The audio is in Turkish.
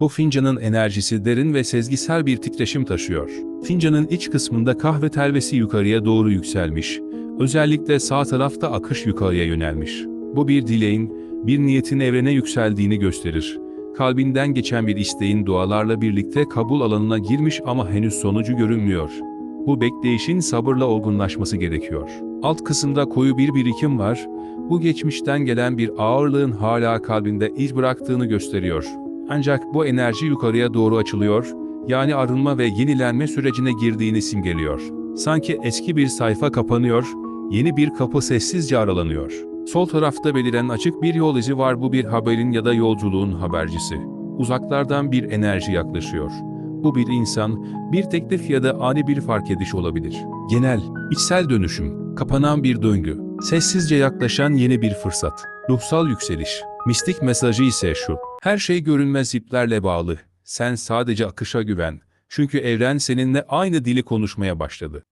Bu fincanın enerjisi derin ve sezgisel bir titreşim taşıyor. Fincanın iç kısmında kahve telvesi yukarıya doğru yükselmiş. Özellikle sağ tarafta akış yukarıya yönelmiş. Bu bir dileğin, bir niyetin evrene yükseldiğini gösterir. Kalbinden geçen bir isteğin dualarla birlikte kabul alanına girmiş ama henüz sonucu görünmüyor. Bu bekleyişin sabırla olgunlaşması gerekiyor. Alt kısımda koyu bir birikim var. Bu geçmişten gelen bir ağırlığın hala kalbinde iz bıraktığını gösteriyor. Ancak bu enerji yukarıya doğru açılıyor, yani arınma ve yenilenme sürecine girdiğini simgeliyor. Sanki eski bir sayfa kapanıyor, yeni bir kapı sessizce aralanıyor. Sol tarafta beliren açık bir yol izi var bu bir haberin ya da yolculuğun habercisi. Uzaklardan bir enerji yaklaşıyor. Bu bir insan, bir teklif ya da ani bir fark ediş olabilir. Genel, içsel dönüşüm, kapanan bir döngü, sessizce yaklaşan yeni bir fırsat, ruhsal yükseliş. Mistik mesajı ise şu, her şey görünmez iplerle bağlı, sen sadece akışa güven. Çünkü evren seninle aynı dili konuşmaya başladı.